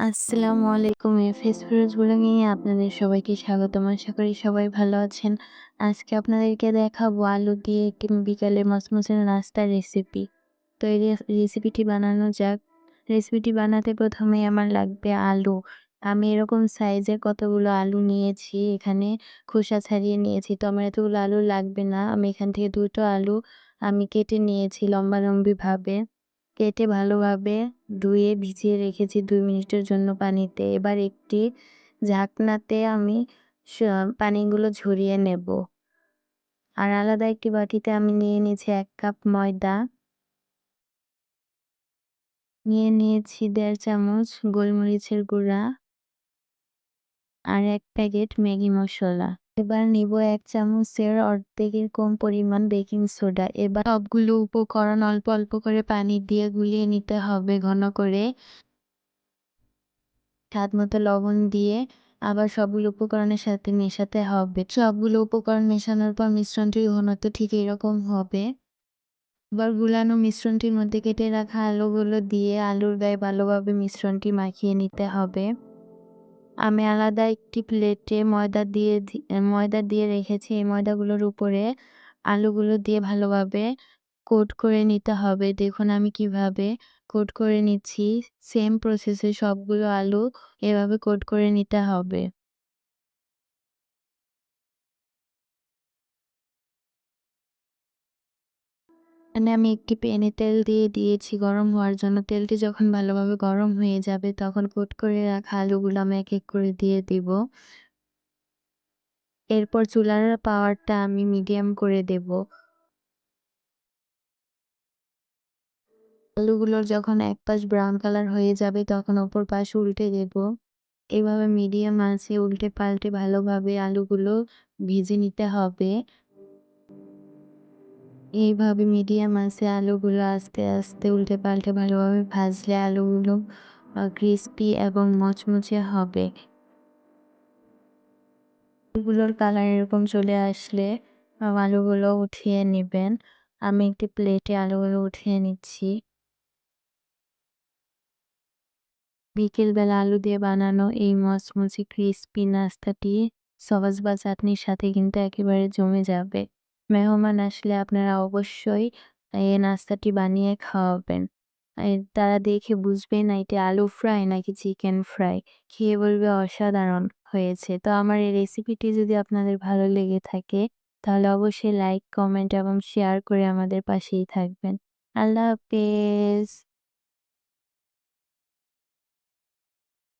আসসালামু আলাইকুম এফএস ফিরোজ এ আপনাদের সবাইকে স্বাগতম। আশা করি সবাই ভালো আছেন। আজকে আপনাদেরকে দেখাবো আলু দিয়ে একটি বিকালে মসমসে নাস্তার রেসিপি। তো এই রেসিপিটি বানানো যাক। রেসিপিটি বানাতে প্রথমে আমার লাগবে আলু। আমি এরকম সাইজের কতগুলো আলু নিয়েছি, এখানে খোসা ছাড়িয়ে নিয়েছি। তো আমার এতগুলো আলু লাগবে না। আমি এখান থেকে দুটো আলু আমি কেটে নিয়েছি লম্বা লম্বিভাবে। কেটে ভালোভাবে ধুয়ে ভিজিয়ে রেখেছি দুই মিনিটের জন্য পানিতে। এবার একটি ঝাঁকনাতে আমি পানিগুলো ঝরিয়ে নেব। আর আলাদা একটি বাটিতে আমি নিয়ে নিয়েছি এক কাপ ময়দা। নিয়ে নিয়েছি দেড় চামচ গোলমরিচের গুঁড়া। আর এক প্যাকেট ম্যাগি মশলা। এবার নিব এক চামচের অর্ধেকের কম পরিমাণ বেকিং সোডা। এবার সবগুলো উপকরণ অল্প অল্প করে পানি দিয়ে গুলিয়ে নিতে হবে ঘন করে। স্বাদ মতো লবণ দিয়ে আবার সবগুলো উপকরণের সাথে মেশাতে হবে। সবগুলো উপকরণ মেশানোর পর মিশ্রণটির ঘনত্ব ঠিক এরকম হবে। এবার গুলানো মিশ্রণটির মধ্যে কেটে রাখা আলুগুলো দিয়ে আলুর গায়ে ভালোভাবে মিশ্রণটি মাখিয়ে নিতে হবে। আমি আলাদা একটি প্লেটে ময়দা দিয়ে ময়দা দিয়ে রেখেছি। এই ময়দাগুলোর উপরে আলুগুলো দিয়ে ভালোভাবে কোট করে নিতে হবে। দেখুন আমি কীভাবে কোট করে নিচ্ছি। সেম প্রসেসে সবগুলো আলু এভাবে কোট করে নিতে হবে। এখানে আমি একটি প্যানে তেল দিয়ে দিয়েছি গরম হওয়ার জন্য। তেলটি যখন ভালোভাবে গরম হয়ে যাবে তখন কোট করে রাখা আলুগুলো আমি এক এক করে দিয়ে দিব। এরপর চুলার পাওয়ারটা আমি মিডিয়াম করে দেব। আলুগুলোর যখন এক পাশ ব্রাউন কালার হয়ে যাবে তখন অপর পাশ উল্টে দেব। এভাবে মিডিয়াম আছে উল্টে পাল্টে ভালোভাবে আলুগুলো ভেজে নিতে হবে। এইভাবে মিডিয়াম আছে আলুগুলো আস্তে আস্তে উল্টে পাল্টে ভালোভাবে ভাজলে আলুগুলো ক্রিস্পি এবং মচমচে হবে। আলুগুলোর কালার এরকম চলে আসলে আলুগুলো উঠিয়ে নেবেন। আমি একটি প্লেটে আলুগুলো উঠিয়ে নিচ্ছি। বিকেলবেলা আলু দিয়ে বানানো এই মচমচে ক্রিস্পি নাস্তাটি সবাজ বা চাটনির সাথে কিন্তু একেবারে জমে যাবে। মেহমান আসলে আপনারা অবশ্যই এই নাস্তাটি বানিয়ে খাওয়াবেন। তারা দেখে বুঝবে না এটি আলু ফ্রাই নাকি চিকেন ফ্রাই। খেয়ে বলবে অসাধারণ হয়েছে। তো আমার এই রেসিপিটি যদি আপনাদের ভালো লেগে থাকে, তাহলে অবশ্যই লাইক, কমেন্ট এবং শেয়ার করে আমাদের পাশেই থাকবেন। আল্লাহ হাফেজ।